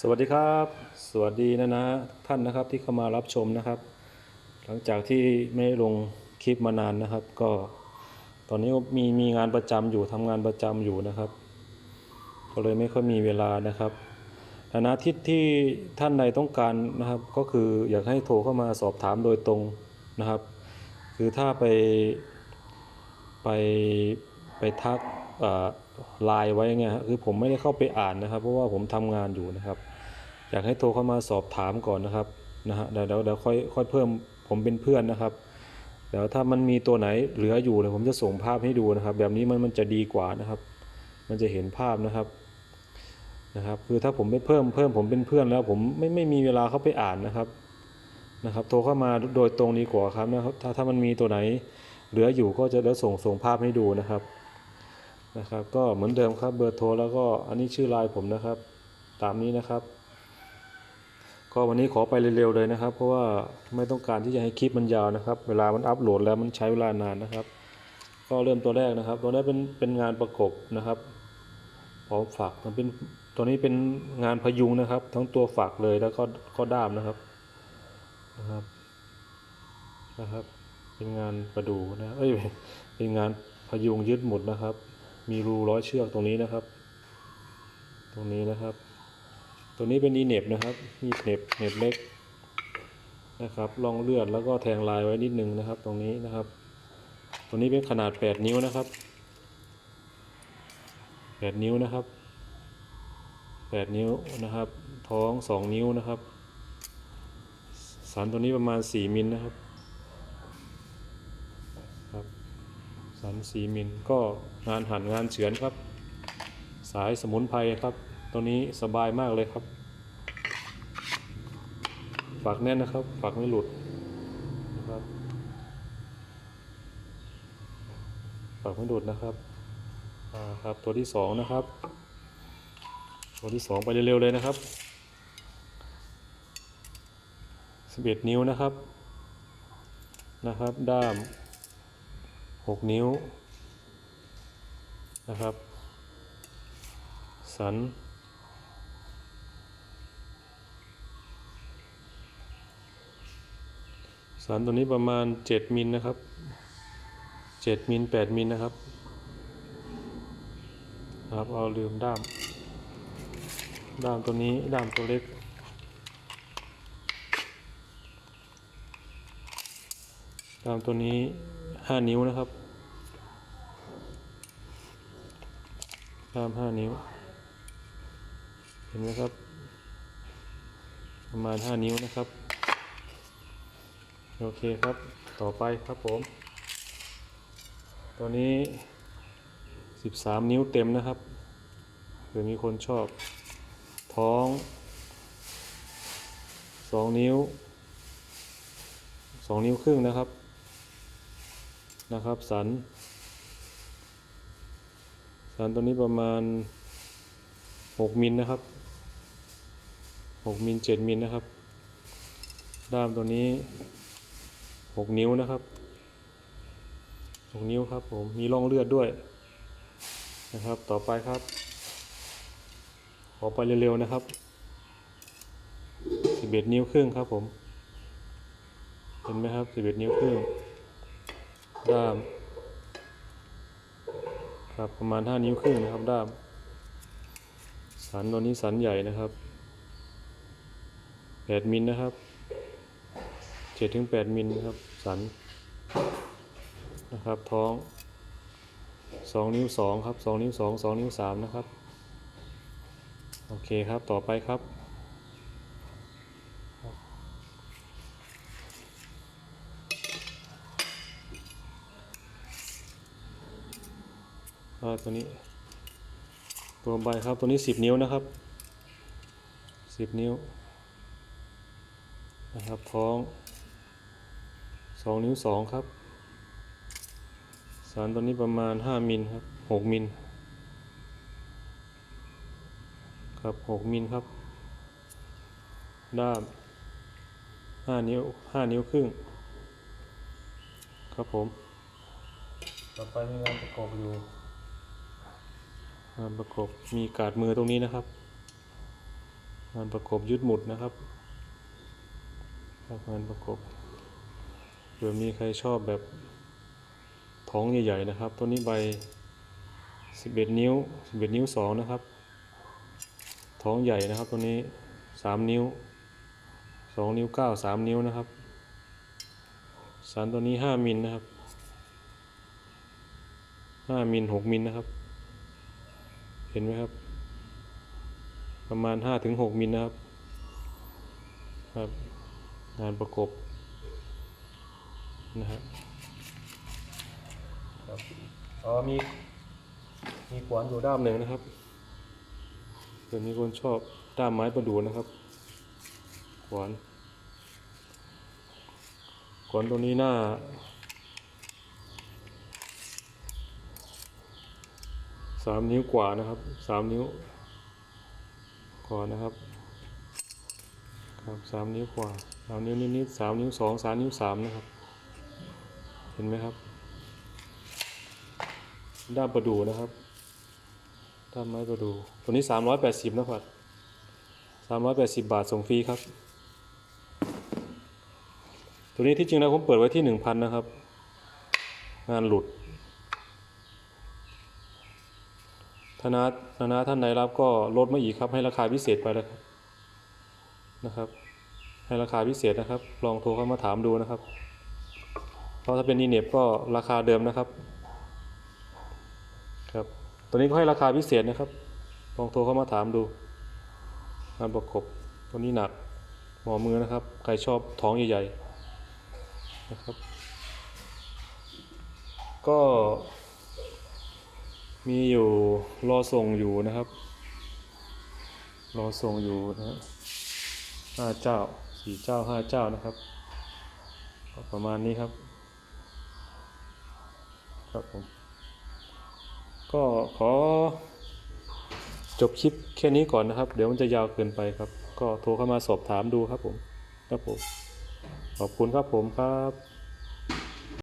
สวัสดีครับ สวัสดีนะนะท่านนะครับที่เข้ามารับชมนะครับ หลังจากที่ไม่ลงคลิปมานานนะครับ ก็ตอนนี้มีมีงานประจำอยู่ทำงานประจำอยู่นะครับ ก็เลยไม่ค่อยมีเวลานะครับฐานะที่ที่ท่านใดต้องการนะครับ ก็คืออยากให้โทรเข้ามาสอบถามโดยตรงนะครับ คือถ้าไปไปไปทัก ไลน์ไว้เงี้ยคือผมไม่ได้เข้าไปอ่านนะครับ เพราะว่าผมทำงานอยู่นะครับ อยากให้โทรเข้ามาสอบถามก่อนนะครับนะฮะเดี๋ยวเดี๋ยวยวค่อยค่อยเพิ่มผมเป็นเพื่อนนะครับเดี๋ยวถ้ามันมีตัวไหนเหลืออยู่เนี่ยผมจะส่งภาพให้ดูนะครับ แบบนี้มันมันจะดีกว่านะครับ มันจะเห็นภาพนะครับนะครับ คือถ้าผมไม่เพิ่มเพิ่มผมเป็นเพื่อนแล้ว ผมไม่ไม่มีเวลาเข้าไปอ่านนะครับนะครับ โทรเข้ามาโดยตรงดีกว่าครับนะครับถ้าถ้ามันมีตัวไหนเหลืออยู่ก็จะเดี๋ยวส่งส่งภาพให้ดูนะครับ นะครับ ก็เหมือนเดิมครับเบอร์โทรแล้วก็อันนี้ชื่อไลน์ผมนะครับ ตามนี้นะครับ ก็วันนี้ขอไปเร็วๆเลยนะครับ เพราะว่าไม่ต้องการที่จะให้คลิปมันยาวนะครับ เวลามันอัปโหลดแล้วมันใช้เวลานานนะครับ ก็เริ่มตัวแรกนะครับ ตัวนี้เป็นเป็นงานประกบนะครับพร้อมฝักมันเป็นตัวนี้เป็นงานพยุงนะครับ ทั้งตัวฝักเลยแล้วก็ก็ด้ามนะครับนะครับนะครับ เป็นงานประดูนะเอ้ยเป็นงานพยุงยึดหมุดนะครับ มีรูร้อยเชือกตรงนี้นะครับ ตรงนี้นะครับตัวนี้เป็นอีเน็บนะครับมีเน็บเน็บเล็กนะครับลองเลือดแล้วก็แทงลายไว้นิดนึงนะครับ ตรงนี้นะครับตัวนี้เป็นขนาด 8 นิ้วนะครับ 8 นิ้วนะครับ 8 นิ้วนะครับ ท้อง 2 นิ้วนะครับสันตัวนี้ประมาณ 4 มิลนะครับ สัน4มิลก็งานหั่นงานเฉือนครับ สายสมุนไพรครับตัวนี้สบายมากเลยครับฝักแน่นนะครับฝักไม่หลุดนะครับฝักไม่หลุดนะครับอ่าครับตัวที่สองนะครับ ตัวที่สองไปเร็วๆเลยนะครับสิบเอ็ดนิ้วนะครับนะครับ ด้าม หกนิ้วนะครับ สัน สันตัวนี้ประมาณ 7 มิลนะครับ 7 มิล 8 มิลนะครับนะครับ เอาลืมด้าม ด้ามตัวนี้ด้ามตัวเล็ก ด้ามตัวนี้5นิ้วนะครับด้าม5นิ้ว เห็นไหมครับ ประมาณ5นิ้วนะครับ โอเคครับ ต่อไปครับผม ตัวนี้13นิ้วเต็มนะครับเผื่อมีคนชอบ ท้อง2นิ้ว2นิ้วครึ่งนะครับ นะครับ สัน สันตัวนี้ประมาณ 6 มิลนะครับ 6 มิล 7 มิลนะครับ ด้ามตัวนี้ 6 นิ้วนะครับ 6 นิ้วครับผม มีร่องเลือดด้วยนะครับ ต่อไปครับ ขอไปเร็วๆนะครับ 11 นิ้วครึ่งครับผม เห็นไหมครับ 11 นิ้วครึ่ง ด้าม ครับประมาณ 5 นิ้วครึ่งนะครับด้าม สันตัวนี้สันใหญ่นะครับ 8 มิลนะครับเจ็ดถึงแปดมิลนะครับ สันนะครับท้องสองนิ้วสองครับสองนิ้วสองสองนิ้วสามนะครับ โอเคครับต่อไปครับ ตัวนี้ ตัวใบครับตัวนี้สิบนิ้วนะครับสิบนิ้วนะครับท้องสองนิ้วสองครับ สารตัวนี้ประมาณห้ามิลครับหกมิลครับหกมิลครับด้ามห้านิ้วห้านิ้วครึ่ง ครับผม ต่อไปมีงานประกอบอยู่ งานประกอบมีกาดมือตรงนี้นะครับงานประกบยึดหมุดนะครับงานประกบเผื่อมีใครชอบแบบท้องใหญ่ๆนะครับ ตัวนี้ใบ 11 นิ้ว 11 นิ้ว 2 นะครับ ท้องใหญ่นะครับตัวนี้ 3 นิ้ว 2 นิ้ว 9 3 นิ้วนะครับสันตัวนี้ 5 มิลนะครับ 5 มิล 6 มิลนะครับ เห็นไหมครับ ประมาณ5ถึง6มิลนะครับ ครับ งานประกบนะครับครับอ๋อมีมีขวานอยู่ด้ามหนึ่งนะครับเดี๋ยวมีคนชอบด้ามไม้ประดู่นะครับ ขวานขวานตัวนี้หน้า สามนิ้วกว่านะครับสามนิ้วกว่านะครับครับสามนิ้วกว่าสามนิ้วนิดๆสามนิ้วสองสามนิ้วสามนะครับ เห็นไหมครับ ด้ามประดูนะครับด้ามไม้ประดูตัวนี้สามร้อยแปดสิบนะครับสามร้อยแปดสิบบาทส่งฟรีครับ ตัวนี้ที่จริงแล้วผมเปิดไว้ที่หนึ่งพันนะครับ งานหลุด ธนาธนาท่านใดรับก็ลดมาอีกครับ ให้ราคาพิเศษไปแล้วครับนะครับ ให้ราคาพิเศษนะครับ ลองโทรเข้ามาถามดูนะครับ เพราะถ้าเป็นอีเน็บก็ราคาเดิมนะครับ ครับตัวนี้ก็ให้ราคาพิเศษนะครับ ลองโทรเข้ามาถามดูงานประกบตัวนี้หนักหมอมือนะครับ ใครชอบท้องใหญ่ๆนะครับ ก็ มีอยู่รอส่งอยู่นะครับ รอส่งอยู่นะฮะห้าเจ้าสี่เจ้าห้าเจ้านะครับก็ประมาณนี้ครับ ครับผมก็ขอจบคลิปแค่นี้ก่อนนะครับ เดี๋ยวมันจะยาวเกินไปครับ ก็โทรเข้ามาสอบถามดูครับผม ครับผม ขอบคุณครับผมครับ